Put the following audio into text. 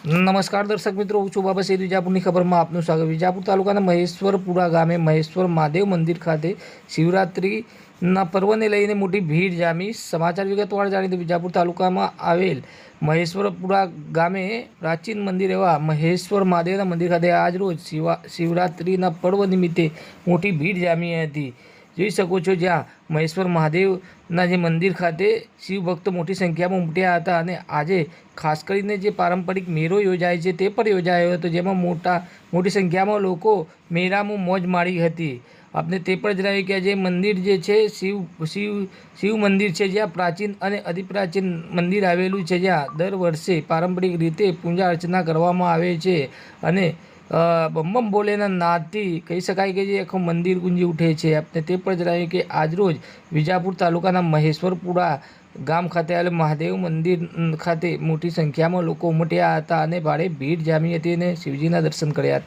નમસ્કાર દર્શક મિત્રો, હું છું બાબા સૈદ વિજાપુરની ખબરમાં આપનું સ્વાગત વિજાપુર તાલુકાના મહેશ્વરપુરા ગામે મહેશ્વર મહાદેવ મંદિર ખાતે શિવરાત્રિના પર્વને લઈને મોટી ભીડ જામી. સમાચાર વિગતવાર જાણીએ તો વિજાપુર તાલુકામાં આવેલ મહેશ્વરપુરા ગામે પ્રાચીન મંદિર એવા મહેશ્વર મહાદેવના મંદિર ખાતે આજરોજ શિવા, શિવરાત્રિના પર્વ નિમિત્તે મોટી ભીડ જામી હતી. જોઈ શકો છો જ્યાં મહેશ્વર મહાદેવના જે મંદિર ખાતે શિવ ભક્તો મોટી સંખ્યામાં ઉમટ્યા હતા અને આજે ખાસ કરીને જે પારંપરિક મેળો યોજાય છે તે પણ યોજાયો હતો, જેમાં મોટા, મોટી સંખ્યામાં લોકો મેળામાં મોજ માણી હતી. આપણે તે પણ જણાવ્યું કે જે મંદિર જે છે, શિવ શિવ શિવ મંદિર છે જ્યાં પ્રાચીન અને અતિપ્રાચીન મંદિર આવેલું છે, જ્યાં દર વર્ષે પારંપરિક રીતે પૂજા અર્ચના કરવામાં આવે છે અને અ, બમ બમ બોલેના નાદથી કહી શકાય કે જે આખું મંદિર ગુંજી ઉઠે છે. આપણે તે પણ જણાવ્યું કે આજરોજ વિજાપુર તાલુકાના મહેશ્વરપુરા ગામ ખાતે આવેલ મહાદેવ મંદિર ખાતે મોટી સંખ્યામાં લોકો ઉમટ્યા હતા અને ભારે ભીડ જામી હતી અને શિવજીના દર્શન કર્યા હતા.